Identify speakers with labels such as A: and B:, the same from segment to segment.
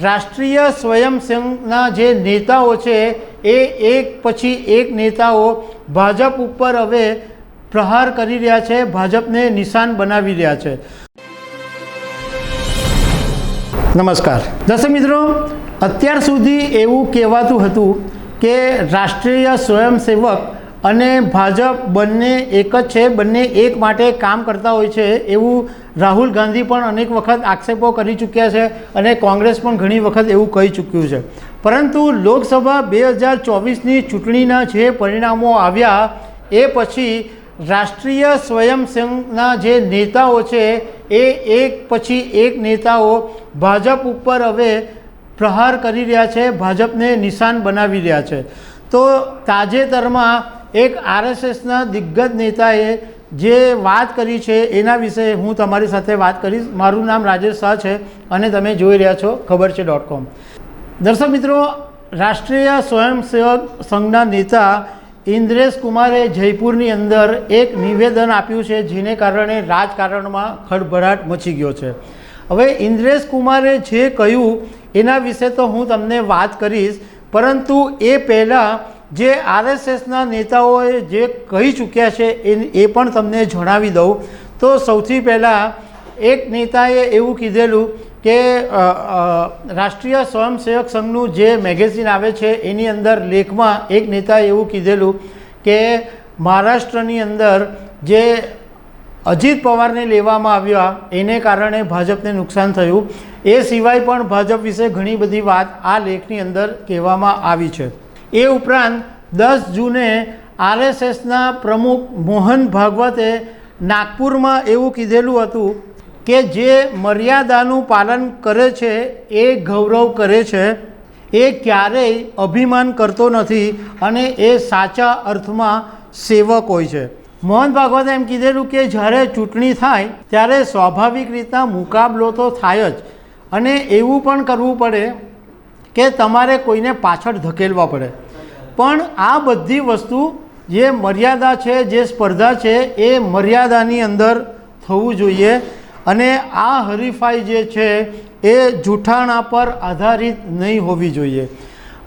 A: રાષ્ટ્રીય સ્વયંસેવકના જે નેતાઓ છે એ એક પછી એક નેતાઓ ભાજપ ઉપર હવે પ્રહાર કરી રહ્યા છે ભાજપને નિશાન બનાવી રહ્યા છે. નમસ્કાર. દર્શક મિત્રો અત્યાર સુધી એવું કહેવાતું હતું કે રાષ્ટ્રીય સ્વયંસેવક અને ભાજપ બંને એક જ છે બંને એક માટે કામ કરતા હોય છે એવું રાહુલ ગાંધી પણ અનેક વખત આક્ષેપો કરી ચૂક્યા છે અને કોંગ્રેસ પણ ઘણી વખત એવું કહી ચૂક્યું છે. પરંતુ લોકસભા બે હજાર ચોવીસની ચૂંટણીના જે પરિણામો આવ્યા, એ પછી રાષ્ટ્રીય સ્વયંસેવકના જે નેતાઓ છે, એ એક પછી એક નેતાઓ ભાજપ ઉપર હવે પ્રહાર કરી રહ્યા છે, ભાજપને નિશાન બનાવી રહ્યા છે. તો તાજેતરમાં એક આરએસએસના દિગ્ગજ નેતાએ જે વાત કરી છે, એના વિશે હું તમારી સાથે વાત કરીશ. મારું નામ રાજેશ શાહ છે અને તમે જોઈ રહ્યા છો ખબર છે ડોટ કોમ દર્શક મિત્રો, રાષ્ટ્રીય સ્વયંસેવક સંઘના નેતા ઇન્દ્રેશ કુમારે જયપુરની અંદર એક નિવેદન આપ્યું છે, જેને કારણે રાજકારણમાં ખળભળાટ મચી ગયો છે. હવે ઇન્દ્રેશ કુમારે જે કહ્યું, એના વિશે તો હું તમને વાત કરીશ, પરંતુ એ પહેલાં જે આરએસએસના નેતાઓએ જે કહી ચૂક્યા છે એ એ પણ તમને જણાવી દઉં. તો સૌથી પહેલાં એક નેતાએ એવું કીધેલું કે રાષ્ટ્રીય સ્વયંસેવક સંઘનું જે મેગેઝિન આવે છે એની અંદર લેખમાં એક નેતાએ એવું કીધેલું કે, મહારાષ્ટ્રની અંદર જે અજીત પવારને લેવામાં આવ્યા એને કારણે ભાજપને નુકસાન થયું. એ સિવાય પણ ભાજપ વિશે ઘણી બધી વાત આ લેખની અંદર કહેવામાં આવી છે. એ ઉપરાંત દસ જૂને આરએસએસના પ્રમુખ મોહન ભાગવતે નાગપુરમાં એવું કીધેલું હતું કે જે મર્યાદાનું પાલન કરે છે, એ ગૌરવ કરે છે, એ ક્યારેય અભિમાન કરતો નથી અને એ સાચા અર્થમાં સેવક હોય છે. મોહન ભાગવતે એમ કીધેલું કે જ્યારે ચૂંટણી થાય, ત્યારે સ્વાભાવિક રીતના મુકાબલો તો થાય જ અને એવું પણ કરવું પડે કે તમારે કોઈને પાછળ ધકેલવા પડે. પણ આ બધી વસ્તુ જે મર્યાદા છે, જે સ્પર્ધા છે, એ મર્યાદાની અંદર થવું જોઈએ. અને આ હરીફાઈ જે છે, એ જૂઠાણા પર આધારિત નહીં હોવી જોઈએ.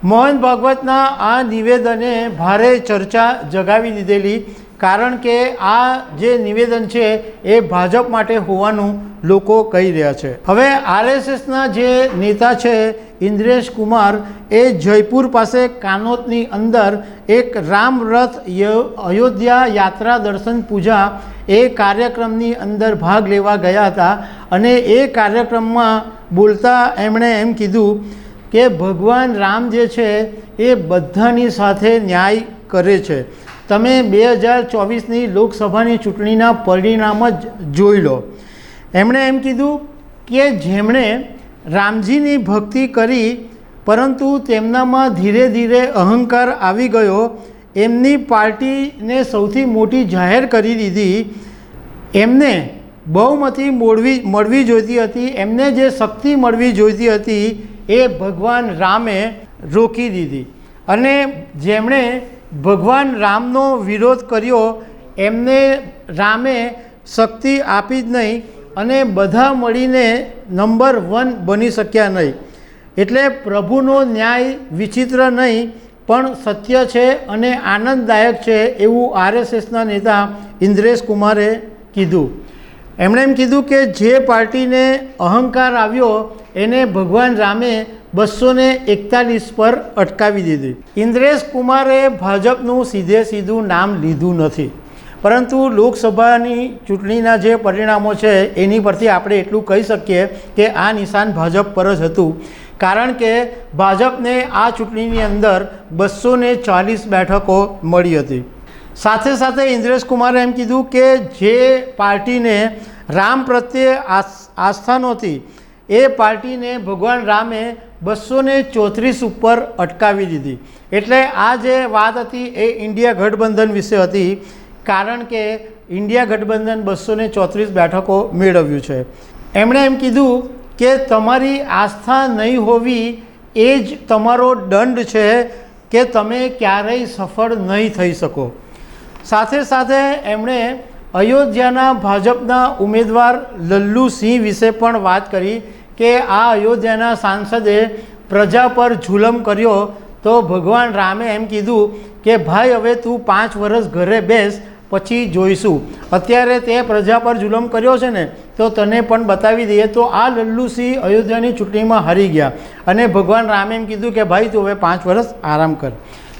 A: મોહન ભાગવતના આ નિવેદને ભારે ચર્ચા જગાવી દીધેલી કારણ કે આ જે નિવેદન છે એ ભાજપ માટે હોવાનું લોકો કહી રહ્યા છે. હવે આરએસએસના જે નેતા છે, ઇન્દ્રેશ કુમાર, એ જયપુર પાસે કાનોતની અંદર એક રામરથ ય- અયોધ્યા યાત્રા દર્શન પૂજા એ કાર્યક્રમની અંદર ભાગ લેવા ગયા હતા અને એ કાર્યક્રમમાં બોલતા એમણે એમ કીધું કે ભગવાન રામ જે છે એ બધાની સાથે ન્યાય કરે છે. તમે બે હજાર ચોવીસની લોકસભાની ચૂંટણીના પરિણામ જ જોઈ લો. એમણે એમ કીધું કે જેમણે રામજીની ભક્તિ કરી, પરંતુ તેમનામાં ધીરે ધીરે અહંકાર આવી ગયો. એમની પાર્ટીને સૌથી મોટી જાહેર કરી દીધી. એમને બહુમતી મોડવી, મળવી જોઈતી હતી. એમને જે શક્તિ મળવી જોઈતી હતી એ ભગવાન રામે રોકી દીધી. અને જેમણે ભગવાન રામનો વિરોધ કર્યો, એમને રામે શક્તિ આપી જ નહીં અને બધા મળીને નંબર વન બની શક્યા નહીં. એટલે પ્રભુનો ન્યાય વિચિત્ર નહીં, પણ સત્ય છે અને આનંદદાયક છે એવું આરએસએસના નેતા ઇન્દ્રેશ કુમારે કીધું. એમણે એમ કીધું કે જે પાર્ટીને અહંકાર આવ્યો, એને ભગવાન રામે બસો ને એકતાલીસ પર અટકાવી દીધી. ઇન્દ્રેશ કુમારે ભાજપનું સીધે સીધું નામ લીધું નથી. પરંતુ લોકસભાની ચૂંટણીના જે પરિણામો છે, એની પરથી આપણે એટલું કહી શકીએ કે આ નિશાન ભાજપ પર જ હતું. કારણ કે ભાજપને આ ચૂંટણીની અંદર બસો ચાલીસ બેઠકો મળી હતી. સાથે સાથે ઇન્દ્રેશ કુમારે એમ કીધું કે જે પાર્ટીને રામ પ્રત્યે આસ્થા નહોતી, એ પાર્ટીને ભગવાન રામે બસો ને ચોત્રીસ ઉપર અટકાવી દીધી. એટલે આ જે વાત હતી એ ઇન્ડિયા ગઠબંધન વિશે હતી, કારણ કે ઇન્ડિયા ગઠબંધન બસો ને ચોત્રીસ બેઠકો મેળવ્યું છે. એમણે એમ કીધું કે તમારી આસ્થા નહીં હોવી એ જ તમારો દંડ છે કે તમે ક્યારેય સફળ નહીં થઈ શકો. સાથે સાથે એમણે અયોધ્યાના ભાજપના ઉમેદવાર લલ્લુ સિંહ વિશે પણ વાત કરી કે આ અયોધ્યાના સાંસદે પ્રજા પર જુલમ કર્યો તો ભગવાન રામે એમ કીધું કે, ભાઈ, હવે તું પાંચ વર્ષ ઘરે બેસ, પછી જોઈશું. અત્યારે તે પ્રજા પર જુલમ કર્યો છે ને, તો તને પણ બતાવી દઈએ. તો આ લલ્લુસિંહ અયોધ્યાની ચૂંટણીમાં હારી ગયા અને ભગવાન રામે એમ કીધું કે, ભાઈ, તું હવે પાંચ વર્ષ આરામ કર.